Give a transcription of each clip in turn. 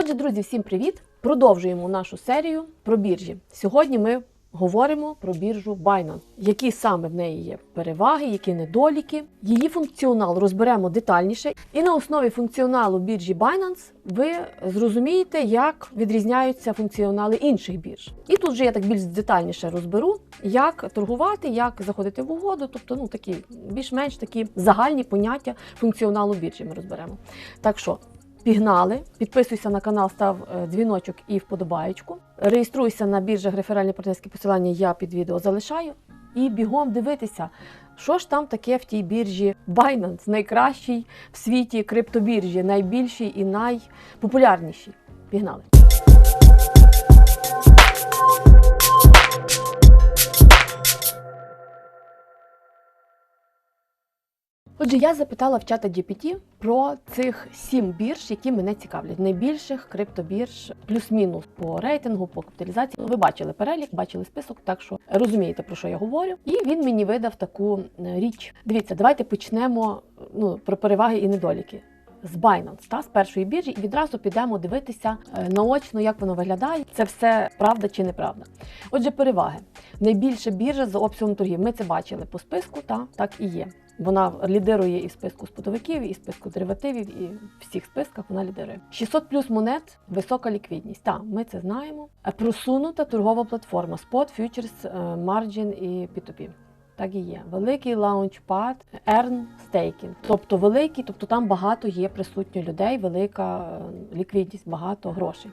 Отже, друзі, всім привіт! Продовжуємо нашу серію про біржі. Сьогодні ми говоримо про біржу Binance, які саме в неї є переваги, які недоліки. Її функціонал розберемо детальніше. І на основі функціоналу біржі Binance ви зрозумієте, як відрізняються функціонали інших бірж. І тут вже я так більш детальніше розберу, як торгувати, як заходити в угоду, тобто ну такі більш-менш такі загальні поняття функціоналу біржі ми розберемо. Так що Пігнали, підписуйся на канал, став е, дзвіночок і вподобаєчку. Реєструйся на біржах реферальні партнерські посилання. Я під відео залишаю. І бігом дивитися, що ж там таке в тій біржі Binance, найкращій в світі криптобіржі, найбільшій і найпопулярнішій. Пігнали. Отже, я запитала в чата GPT про цих сім бірж, які мене цікавлять. Найбільших криптобірж, плюс-мінус по рейтингу, по капіталізації. Ви бачили перелік, бачили список, так що розумієте про що я говорю. І він мені видав таку е, річ. Дивіться, давайте почнемо ну, про переваги і недоліки. З Binance, та з першої біржі, і відразу підемо дивитися е, наочно, як воно виглядає. Це все правда чи неправда. Отже, переваги. Найбільша біржа за обсягом торгів. Ми це бачили по списку, та так і є. Вона лідирує і в списку спотовиків, і в списку деривативів, і в всіх списках вона лідирує. 600 плюс монет, висока ліквідність. Так, ми це знаємо. Е, Просунута торгова платформа Spot, Futures, е, Margin і P2P. Так і є. Великий лаунчпад, Earn Staking. Тобто великий, тобто там багато є присутньо людей, велика е, ліквідність, багато грошей.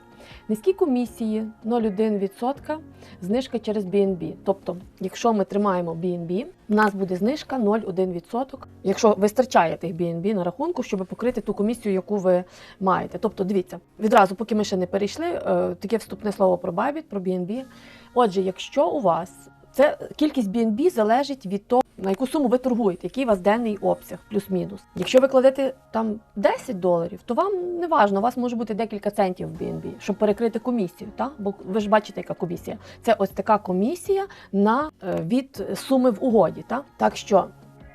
Низькі комісії 0,1%, знижка через BNB. Тобто, якщо ми тримаємо BNB, у нас буде знижка 0,1%, якщо вистачає тих BNB на рахунку, щоб покрити ту комісію, яку ви маєте. Тобто, дивіться, відразу, поки ми ще не перейшли, е, таке вступне слово про Bybit, про BNB. Отже, якщо у вас це кількість BNB залежить від того, на яку суму ви торгуєте, який у вас денний обсяг, плюс-мінус. Якщо ви кладете там 10 доларів, то вам не важно, у вас може бути декілька центів в BNB, щоб перекрити комісію. Та? Бо ви ж бачите, яка комісія. Це ось така комісія на е, від суми в угоді. Та? Так що.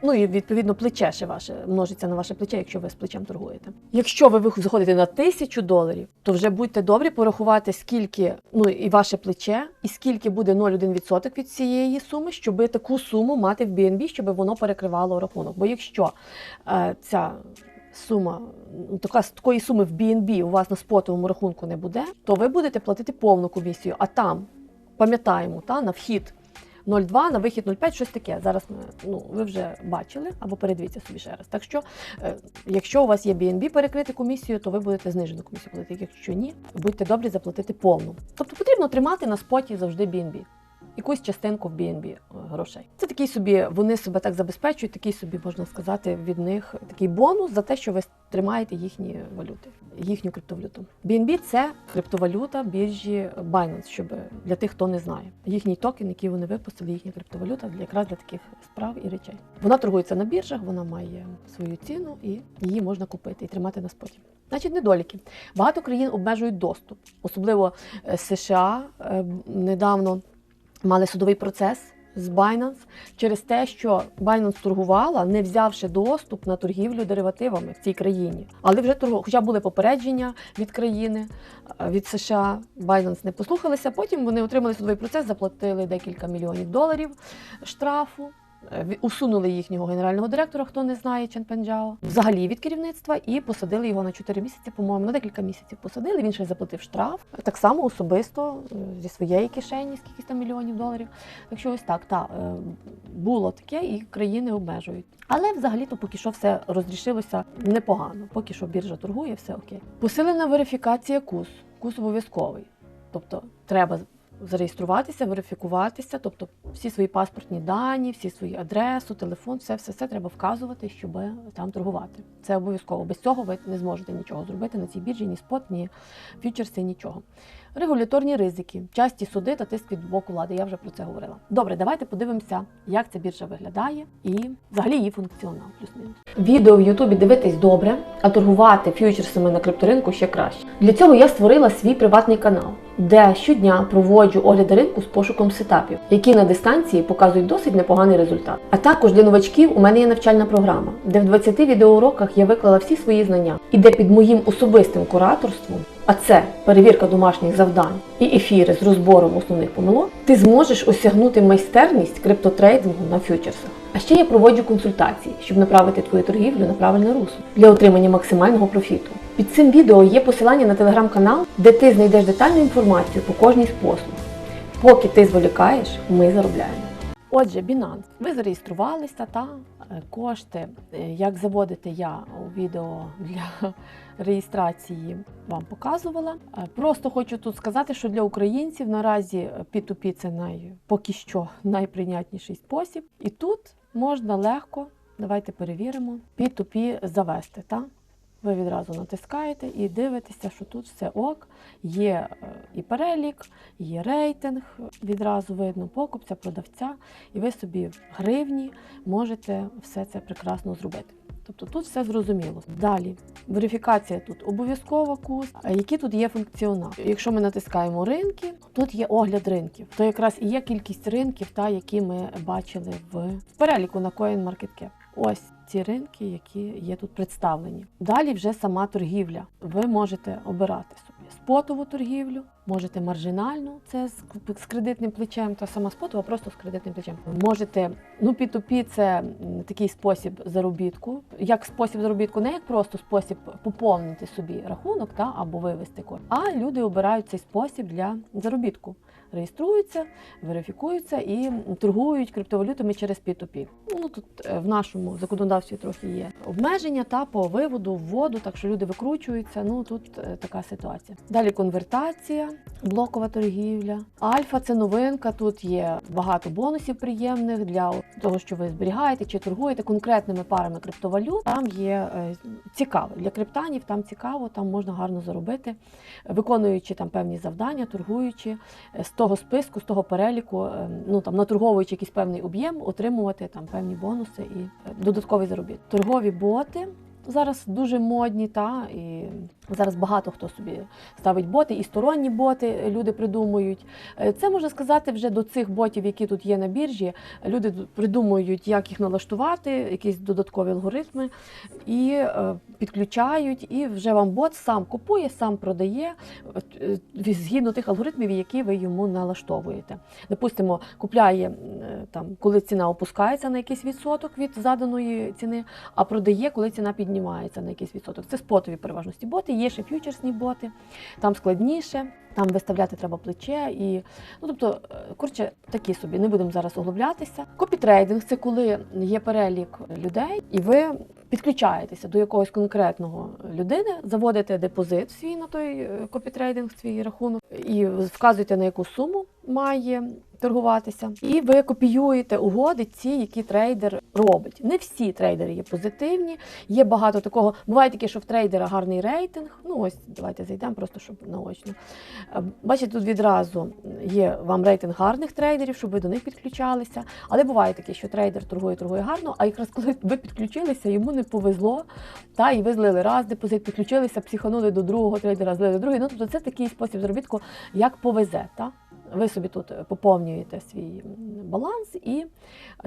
Ну і відповідно плече ще ваше множиться на ваше плече, якщо ви з плечем торгуєте. Якщо ви заходите на тисячу доларів, то вже будьте добрі порахувати, скільки ну і ваше плече, і скільки буде 0,1% від цієї суми, щоб таку суму мати в BNB, щоб воно перекривало рахунок. Бо якщо е, ця сума ну, така такої суми в BNB у вас на спотовому рахунку не буде, то ви будете платити повну комісію. А там пам'ятаємо, та на вхід 0,2 на вихід 0,5, щось таке. Зараз ну, ви вже бачили або передивіться собі ще раз. Так що, е, якщо у вас є BNB перекрити комісію, то ви будете знижену комісію платити. Якщо ні, будьте добрі заплатити повну. Тобто потрібно тримати на споті завжди BNB. Якусь частинку в BNB е, грошей. Це такий собі, вони себе так забезпечують, такий собі, можна сказати, від них такий бонус за те, що ви тримаєте їхні валюти, їхню криптовалюту. BNB – це криптовалюта біржі Binance, щоб для тих, хто не знає. Їхній токен, який вони випустили, їхня криптовалюта для якраз для таких справ і речей. Вона торгується на біржах, вона має свою ціну і її можна купити і тримати на споті. Значить, недоліки. Багато країн обмежують доступ, особливо е, США е, недавно мали судовий процес з Binance через те, що Binance торгувала, не взявши доступ на торгівлю деривативами в цій країні. Але вже торгу, хоча були попередження від країни, е, від США, Binance не послухалися. Потім вони отримали судовий процес, заплатили декілька мільйонів доларів штрафу. Е, Усунули їхнього генерального директора, хто не знає Чен Пенджао, взагалі від керівництва, і посадили його на 4 місяці, по-моєму, на декілька місяців посадили. Він ще заплатив штраф. Так само особисто е, зі своєї кишені, скільки там мільйонів доларів. Так що ось так, та е, було таке, і країни обмежують. Але взагалі-то поки що все розрішилося непогано. Поки що біржа торгує, все окей. Посилена верифікація КУС. КУС обов'язковий. Тобто треба зареєструватися, верифікуватися, тобто всі свої паспортні дані, всі свої адресу, телефон, все, все, все треба вказувати, щоб там торгувати. Це обов'язково. Без цього ви не зможете нічого зробити на цій біржі, ні спот, ні фьючерси, нічого. Регуляторні ризики, часті суди та тиск від боку влади. Я вже про це говорила. Добре, давайте подивимося, як ця біржа виглядає і взагалі її функціонал. Плюс-мінус. Відео в Ютубі дивитись добре, а торгувати фьючерсами на крипторинку ще краще. Для цього я створила свій приватний канал, де щодня проводжу огляди ринку з пошуком сетапів, які на дистанції показують досить непоганий результат. А також для новачків у мене є навчальна програма, де в 20 відеоуроках я виклала всі свої знання, і де під моїм особистим кураторством, а це перевірка домашніх завдань і ефіри з розбором основних помилок, ти зможеш осягнути майстерність криптотрейдингу на фьючерсах. А ще я проводжу консультації, щоб направити твою торгівлю на правильне русло для отримання максимального профіту. Під цим відео є посилання на телеграм-канал, де ти знайдеш детальну інформацію по кожній з послуг. Поки ти зволікаєш, ми заробляємо. Отже, Binance, ви зареєструвалися та е, кошти, е, як заводити я у відео для реєстрації вам показувала. Е, Просто хочу тут сказати, що для українців наразі P2P це най, поки що найприйнятніший спосіб. І тут можна легко, давайте перевіримо, P2P завести. Та? Ви відразу натискаєте і дивитеся, що тут все ок. Є е, і перелік, є рейтинг, відразу видно покупця, продавця, і ви собі в гривні можете все це прекрасно зробити. Тобто тут все зрозуміло. Далі верифікація тут обов'язкова курс. А які тут є функціонал? Якщо ми натискаємо ринки, тут є огляд ринків. То якраз і є кількість ринків, та які ми бачили в переліку на CoinMarketCap. Ось ці ринки, які є тут представлені. Далі вже сама торгівля. Ви можете обирати собі спотову торгівлю, можете маржинальну, це з кредитним плечем, та сама спотова, просто з кредитним плечем. Можете, ну P2P це такий спосіб заробітку, як спосіб заробітку, не як просто спосіб поповнити собі рахунок та або вивести кошти, а люди обирають цей спосіб для заробітку. Реєструються, верифікуються і торгують криптовалютами через P2P. Ну тут е, в нашому законодавстві трохи є обмеження та по виводу, вводу, так що люди викручуються. Ну тут е, така ситуація. Далі конвертація, блокова торгівля. Альфа це новинка. Тут є багато бонусів приємних для того, що ви зберігаєте чи торгуєте конкретними парами криптовалют. Там є е, цікаво для криптанів. Там цікаво, там можна гарно заробити, виконуючи там певні завдання, торгуючи е, з того списку, з того переліку, е, ну там наторговуючи якийсь певний об'єм, отримувати там певні бонуси і е, додатковий заробіт. Торгові боти. Зараз дуже модні, та і зараз багато хто собі ставить боти, і сторонні боти люди придумують. Е, Це можна сказати вже до цих ботів, які тут є на біржі. Люди придумують, як їх налаштувати, якісь додаткові алгоритми, і е, підключають, і вже вам бот сам купує, сам продає е, згідно тих алгоритмів, які ви йому налаштовуєте. Допустимо, купляє там, коли ціна опускається на якийсь відсоток від заданої ціни, а продає, коли ціна піднімається на якийсь відсоток. Це спотові переважності боти, є ще ф'ючерсні боти, там складніше. Там виставляти треба плече і ну тобто, е, коротше, такі собі не будемо зараз углублятися. Копітрейдинг це коли є перелік людей, і ви підключаєтеся до якогось конкретного людини, заводите депозит свій на той е, копітрейдинг, свій рахунок, і вказуєте на яку суму має торгуватися, і ви копіюєте угоди, ці, які трейдер робить. Не всі трейдери є позитивні. Є багато такого. Буває таке, що в трейдера гарний рейтинг. Ну ось давайте зайдемо, просто щоб наочно. Е, Бачите, тут відразу є вам рейтинг гарних трейдерів, щоб ви до них підключалися. Але буває таке, що трейдер торгує, торгує гарно, а якраз коли ви підключилися, йому не повезло. Та і ви злили раз депозит, підключилися, психанули до другого трейдера, злили другий. Ну тобто це такий спосіб заробітку, як повезе. Та? Ви собі тут поповнюєте свій баланс і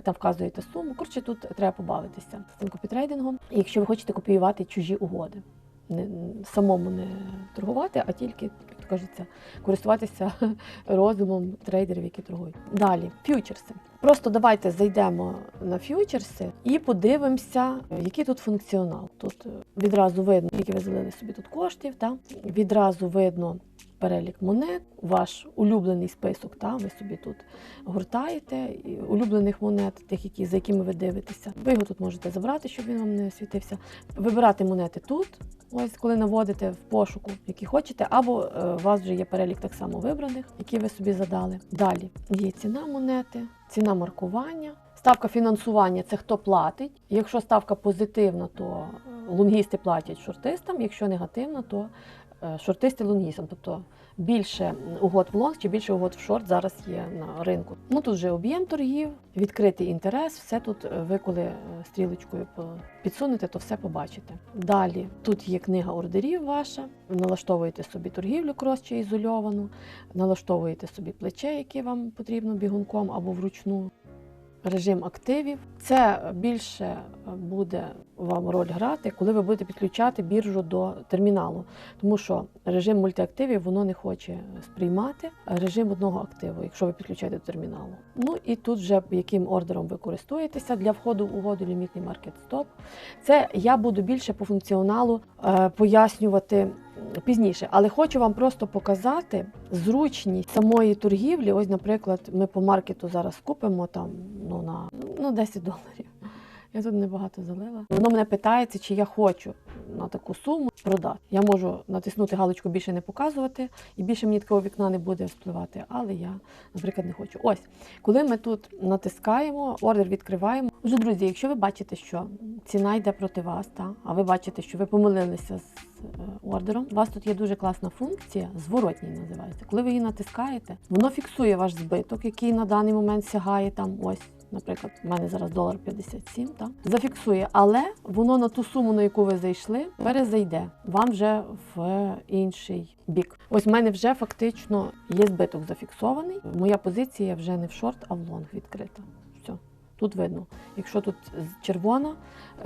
там вказуєте суму. Коротше, тут треба побавитися з цим копітрейдингом. Якщо ви хочете копіювати чужі угоди, не самому не торгувати, а тільки, як кажеться, користуватися розумом трейдерів, які торгують. Далі ф'ючерси. Просто давайте зайдемо на ф'ючерси і подивимося, який тут функціонал. Тут відразу видно, скільки ви залили собі тут коштів, та? відразу видно перелік монет, ваш улюблений список. Та? Ви собі тут гуртаєте улюблених монет, тих, які, за якими ви дивитеся. Ви його тут можете забрати, щоб він вам не світився. Вибирати монети тут, ось коли наводите в пошуку, які хочете, або е, у вас вже є перелік так само вибраних, які ви собі задали. Далі є ціна монети, ціна маркування. Ставка фінансування це хто платить. Якщо ставка позитивна, то лонгісти платять шортистам, якщо негативна, то е, шортисти лонгісом, тобто більше угод в лонг чи більше угод в шорт зараз є на ринку. Ну тут вже об'єм торгів, відкритий інтерес, все тут е, ви коли е, стрілочкою підсунете, то все побачите. Далі тут є книга ордерів ваша. Налаштовуєте собі торгівлю крос чи ізольовану, налаштовуєте собі плече, яке вам потрібно бігунком або вручну. Режим активів. Це більше буде вам роль грати, коли ви будете підключати біржу до терміналу. Тому що режим мультиактивів воно не хоче сприймати режим одного активу, якщо ви підключаєте до терміналу. Ну і тут вже яким ордером ви користуєтеся для входу в угоду лімітний маркет стоп. Це я буду більше по функціоналу е, пояснювати пізніше, але хочу вам просто показати зручність самої торгівлі. Ось, наприклад, ми по маркету зараз купимо там ну на ну 10 доларів. Я тут небагато залила. Воно мене питається, чи я хочу на таку суму продати. Я можу натиснути галочку більше не показувати, і більше мені такого вікна не буде вспливати. Але я, наприклад, не хочу. Ось, коли ми тут натискаємо, ордер відкриваємо. Вже друзі, якщо ви бачите, що ціна йде проти вас, та, а ви бачите, що ви помилилися з е, ордером, у вас тут є дуже класна функція, зворотній називається. Коли ви її натискаєте, воно фіксує ваш збиток, який на даний момент сягає там ось. Наприклад, у мене зараз долар 57, так? зафіксує, але воно на ту суму, на яку ви зайшли, перезайде вам вже в інший бік. Ось в мене вже фактично є збиток зафіксований. Моя позиція вже не в шорт, а в лонг відкрита. Тут видно. Якщо тут червона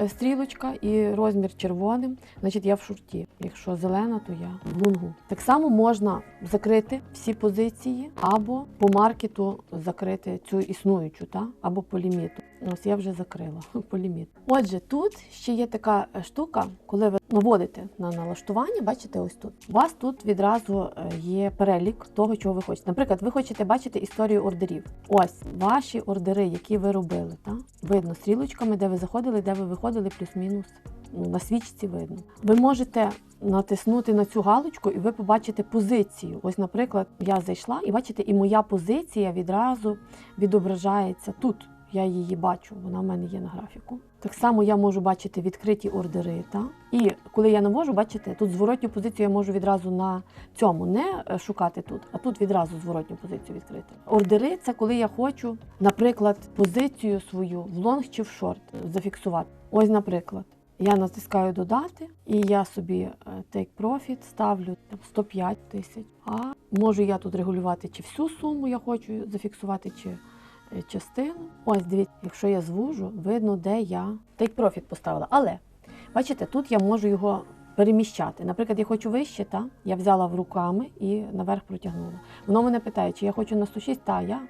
е, стрілочка і розмір червоним, значить я в шорті. Якщо зелена, то я в лунгу. Так само можна закрити всі позиції або по маркету закрити цю існуючу, та? або по ліміту. Ось я вже закрила по ліміту. Отже, тут ще є така е, штука, коли ви наводите на налаштування, бачите, ось тут. У вас тут відразу е, є перелік того, чого ви хочете. Наприклад, ви хочете бачити історію ордерів. Ось ваші ордери, які ви робили. Та? Видно стрілочками, де ви заходили, де ви виходили, плюс-мінус. Ну, на свічці видно. Ви можете натиснути на цю галочку, і ви побачите позицію. Ось, наприклад, я зайшла, і бачите, і моя позиція відразу відображається тут. Я її бачу, вона в мене є на графіку. Так само я можу бачити відкриті ордери. Та? І коли я навожу, бачите, тут зворотню позицію я можу відразу на цьому не е, шукати тут, а тут відразу зворотню позицію відкрити. Ордери це коли я хочу, наприклад, позицію свою в лонг чи в шорт зафіксувати. Ось, наприклад, я натискаю додати, і я собі е, take profit ставлю там 105 тисяч. А можу я тут регулювати, чи всю суму я хочу зафіксувати, чи частину. Ось дивіться, якщо я звужу, видно, де я profit поставила. Але бачите, тут я можу його переміщати. Наприклад, я хочу вище, та я взяла в руками і наверх протягнула. Воно мене питає, чи я хочу на 106, та я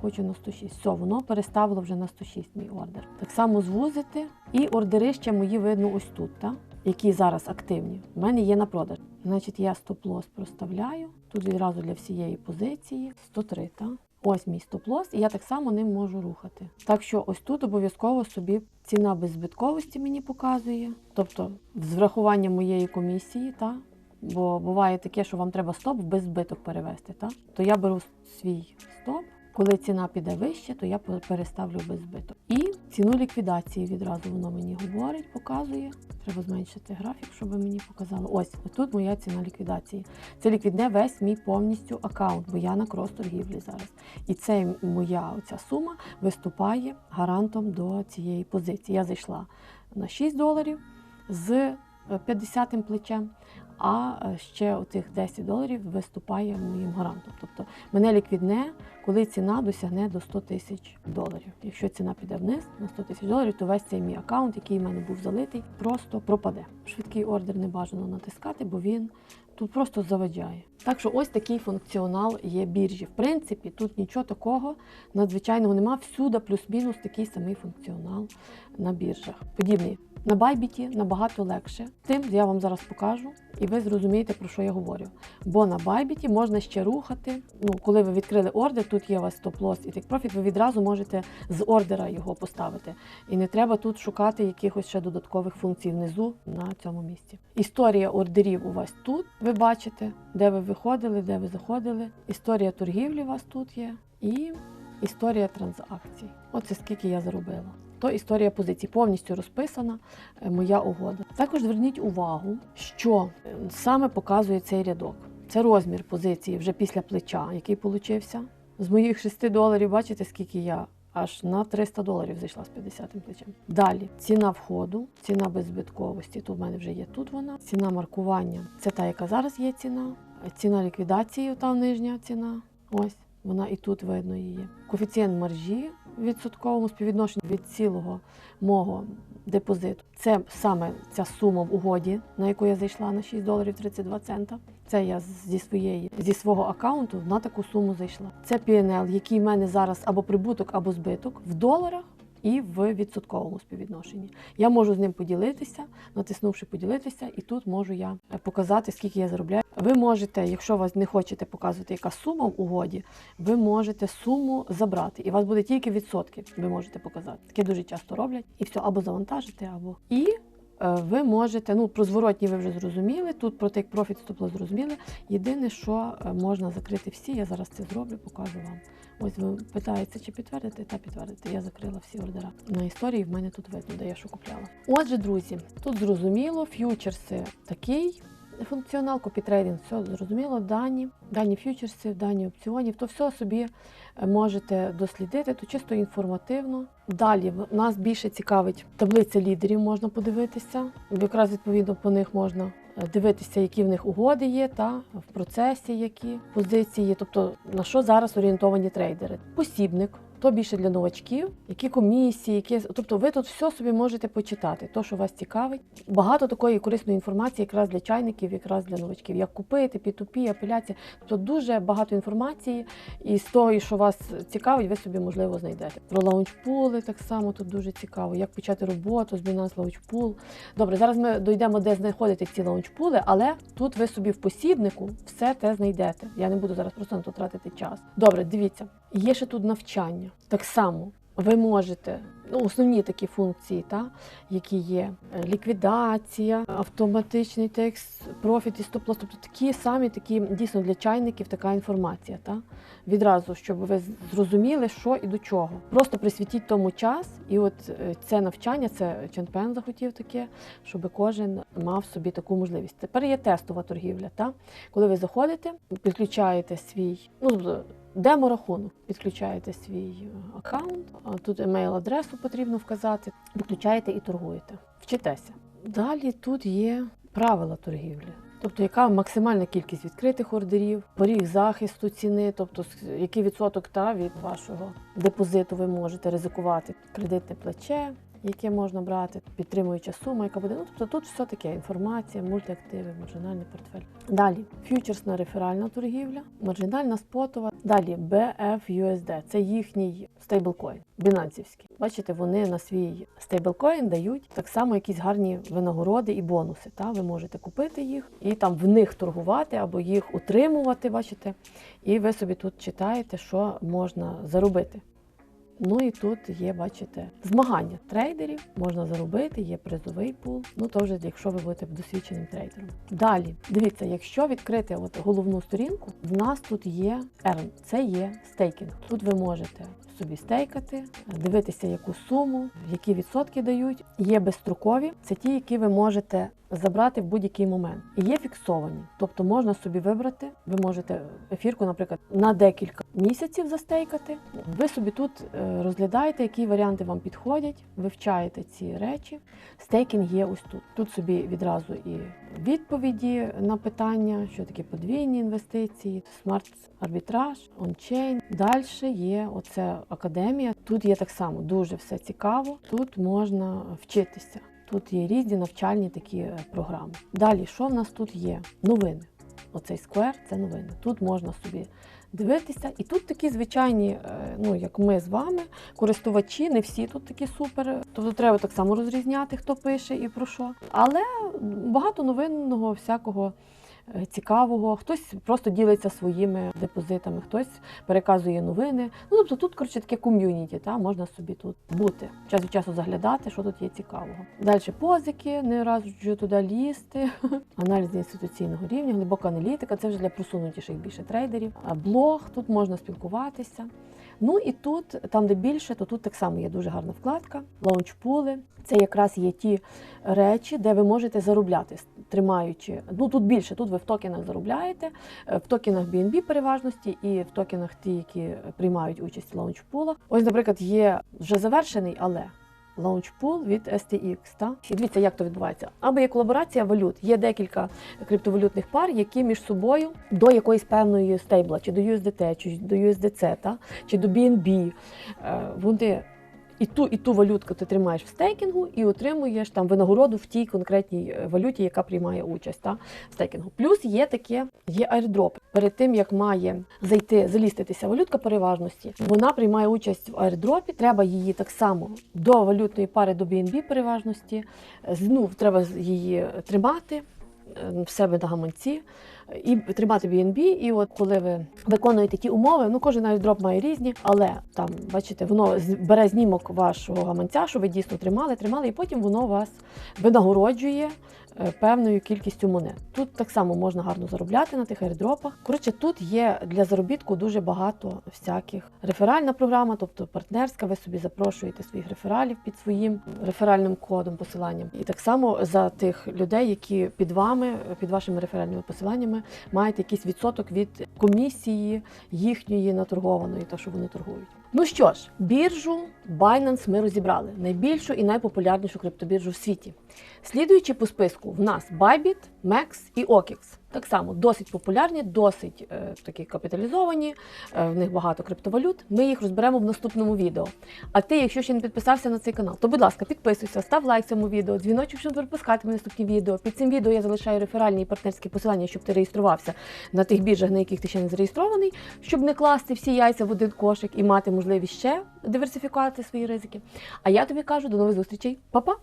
хочу на 106. Все, воно переставило вже на 106 мій ордер. Так само звузити. І ордери ще мої видно ось тут, та? які зараз активні. У мене є на продаж. Значить, я стоп-лос проставляю. Тут відразу для всієї позиції 103, та? Ось мій стоп-лос, і я так само ним можу рухати. Так що ось тут обов'язково собі ціна беззбитковості мені показує, тобто з врахуванням моєї комісії, та? бо буває таке, що вам треба стоп в беззбиток перевести. Та? То я беру свій стоп. Коли ціна піде вище, то я пе- переставлю без збиток. І ціну ліквідації відразу воно мені говорить, показує. Треба зменшити графік, щоб мені показало. Ось тут моя ціна ліквідації. Це ліквідне весь мій повністю аккаунт, бо я на крос торгівлі зараз. І це моя оця сума виступає гарантом до цієї позиції. Я зайшла на 6 доларів з е, 50 плечем. А е, ще оцих 10 доларів виступає моїм гарантом. Тобто мене ліквідне, коли ціна досягне до 100 тисяч доларів. Якщо ціна піде вниз на 100 тисяч доларів, то весь цей мій аккаунт, який в мене був залитий, просто пропаде. Швидкий ордер не бажано натискати, бо він тут просто заваджає. Так що ось такий функціонал є біржі. В принципі, тут нічого такого надзвичайного нема. Всюди плюс-мінус такий самий функціонал на біржах. Подібний. На Байбіті набагато легше. Тим я вам зараз покажу, і ви зрозумієте, про що я говорю. Бо на Байбіті можна ще рухати. Ну, коли ви відкрили ордер, тут є у вас стоп-лос і тик-профіт, ви відразу можете з ордера його поставити. І не треба тут шукати якихось ще додаткових функцій внизу на цьому місці. Історія ордерів у вас тут. Ви бачите, де ви виходили, де ви заходили. Історія торгівлі у вас тут є. І історія транзакцій. Оце скільки я заробила. То історія позицій повністю розписана. е, Моя угода. Також зверніть увагу, що е, саме показує цей рядок. Це розмір позиції вже після плеча, який получився. З моїх 6 доларів, бачите, скільки я аж на 300 доларів зайшла з 50 плечем. Далі ціна входу, ціна беззбитковості. Тут в мене вже є тут вона. Ціна маркування це та, яка зараз є ціна. Ціна ліквідації, там нижня ціна. Ось вона і тут видно її. Коефіцієнт маржі відсотковому співвідношенні від цілого мого депозиту. Це саме ця сума в угоді, на яку я зайшла на 6 доларів 32 цента. Це я зі своєї зі свого аккаунту на таку суму зайшла. Це PNL, який в мене зараз або прибуток, або збиток в доларах і в відсотковому співвідношенні. Я можу з ним поділитися, натиснувши поділитися, і тут можу я показати, скільки я заробляю. Ви можете, якщо вас не хочете показувати, яка сума в угоді, ви можете суму забрати, і у вас буде тільки відсотки. Ви можете показати. Таке дуже часто роблять, і все або завантажити, або і. Е, Ви можете, ну про зворотні ви вже зрозуміли. Тут про take profit стопло зрозуміли. Єдине, що е, можна закрити всі, я зараз це зроблю, покажу вам. Ось ви питаєте, чи підтвердити, та підтвердити. Я закрила всі ордера. На історії в мене тут видно, де я що купляла. Отже, друзі, тут зрозуміло, ф'ючерси такий. Функціонал, копітрейдинг, все зрозуміло, дані, дані ф'ючерсів, дані опціонів, то все собі е, можете дослідити, то чисто інформативно. Далі нас більше цікавить таблиця лідерів, можна подивитися. Якраз відповідно по них можна е, дивитися, які в них угоди є, та в процесі які позиції тобто на що зараз орієнтовані трейдери. Посібник. То більше для новачків, які комісії, які тобто ви тут все собі можете почитати, то що вас цікавить. Багато такої корисної інформації, якраз для чайників, якраз для новачків. Як купити, P2P, апеляція. Тобто дуже багато інформації, і з того, що вас цікавить, ви собі можливо знайдете. Про лаунчпули так само тут дуже цікаво. Як почати роботу з Binance Launchpool. Добре, зараз ми дійдемо, де знаходити ці лаунчпули, але тут ви собі в посібнику все те знайдете. Я не буду зараз просто на то тратити час. Добре, дивіться, є ще тут навчання. Так само ви можете, ну, основні такі функції, та, які є е, ліквідація, автоматичний текст, профіт і стоп-лосс, тобто такі самі такі дійсно для чайників така інформація. Та? Відразу, щоб ви зрозуміли, що і до чого. Просто присвятіть тому час, і от е, це навчання, це Ченпен захотів таке, щоб кожен мав собі таку можливість. Тепер є тестова торгівля. Та? Коли ви заходите, підключаєте свій, ну Демо-рахунок. Підключаєте свій е, аккаунт, тут емейл-адресу потрібно вказати, підключаєте і торгуєте. Вчитеся. Далі тут є правила торгівлі. Тобто, яка максимальна кількість відкритих ордерів, поріг захисту ціни, тобто який відсоток та від вашого депозиту ви можете ризикувати, кредитне плече, яке можна брати, підтримуюча сума, яка буде. Ну, тобто тут все таке інформація, мультиактиви, маржинальний портфель. Далі фьючерсна реферальна торгівля, маржинальна спотова. Далі BFUSD, це їхній стейблкоін, бінансівський. Бачите, вони на свій стейблкоін дають так само якісь гарні винагороди і бонуси. Та? Ви можете купити їх і там в них торгувати або їх утримувати, бачите, і ви собі тут читаєте, що можна заробити. Ну і тут є, бачите, змагання трейдерів, можна заробити, є призовий пул. Ну то вже якщо ви будете досвідченим трейдером. Далі, дивіться, якщо відкрити от головну сторінку, в нас тут є ERN, це є стейкінг. Тут ви можете собі стейкати, дивитися, яку суму, які відсотки дають. Є безстрокові, це ті, які ви можете забрати в будь-який момент. І є фіксовані, тобто можна собі вибрати. Ви можете ефірку, наприклад, на декілька місяців застейкати. Ви собі тут е, розглядаєте, які варіанти вам підходять, вивчаєте ці речі. Стейкінг є ось тут. Тут собі відразу і відповіді на питання, що таке подвійні інвестиції, смарт-арбітраж, ончейн. Далі є оце академія. Тут є так само дуже все цікаво. Тут можна вчитися. Тут є різні навчальні такі е, програми. Далі, що в нас тут є? Новини. Оцей сквер це новини. Тут можна собі дивитися. І тут такі звичайні, е, ну як ми з вами, користувачі, не всі тут такі супер. Тобто треба так само розрізняти, хто пише і про що. Але багато новинного всякого цікавого. Хтось просто ділиться своїми депозитами, хтось переказує новини. Ну тобто тут коротше таке ком'юніті, та можна собі тут бути, час від часу заглядати, що тут є цікавого. Далі позики, не раджу туди лізти. Аналіз інституційного рівня, глибока аналітика. Це вже для просунутіших більше трейдерів. А Блог тут можна спілкуватися. Ну і тут, там де більше, то тут так само є дуже гарна вкладка, лаунчпули. Це якраз є ті речі, де ви можете заробляти, тримаючи. Ну тут більше, тут ви в токенах заробляєте, е, в токенах BNB переважності і в токенах ті, які приймають участь в лаунчпулах. Ось, наприклад, є вже завершений, але. Launchpool від STX. Та? І дивіться, як то відбувається. Або є колаборація валют. Є декілька криптовалютних пар, які між собою до якоїсь певної стейбла, чи до USDT, чи до USDC, та? чи до BNB. е, Вони і ту, і ту валютку ти тримаєш в стейкінгу і отримуєш там винагороду в тій конкретній е, валюті, яка приймає участь та, в стейкінгу. Плюс є таке, є airdrop. Перед тим як має зайти, заліститися валютка переважності, вона приймає участь в airdropі. Треба її так само до валютної пари до BNB переважності. е, Ну, треба її тримати е, в себе на гаманці і тримати BNB. І от коли ви виконуєте ті умови, ну кожен airdrop має різні, але там, бачите, воно бере знімок вашого гаманця, що ви дійсно тримали, тримали, і потім воно вас винагороджує е, певною кількістю монет. Тут так само можна гарно заробляти на тих airdropах. Коротше, тут є для заробітку дуже багато всяких реферальна програма, тобто партнерська. Ви собі запрошуєте своїх рефералів під своїм реферальним кодом, посиланням. І так само за тих людей, які під вами, під вашими реферальними посиланнями, мають якийсь відсоток від комісії їхньої наторгованої, та що вони торгують. Ну що ж, біржу Binance ми розібрали найбільшу і найпопулярнішу криптобіржу в світі. Слідуючи по списку, в нас Bybit, MEX і OKX. Так само досить популярні, досить е, такі капіталізовані, е, в них багато криптовалют. Ми їх розберемо в наступному відео. А ти, якщо ще не підписався на цей канал, то будь ласка, підписуйся, став лайк цьому відео, дзвіночок, щоб не пропускати наступні відео. Під цим відео я залишаю реферальні і партнерські посилання, щоб ти реєструвався на тих біржах, на яких ти ще не зареєстрований, щоб не класти всі яйця в один кошик і мати можливість ще диверсифікувати свої ризики. А я тобі кажу до нових зустрічей, Па-па!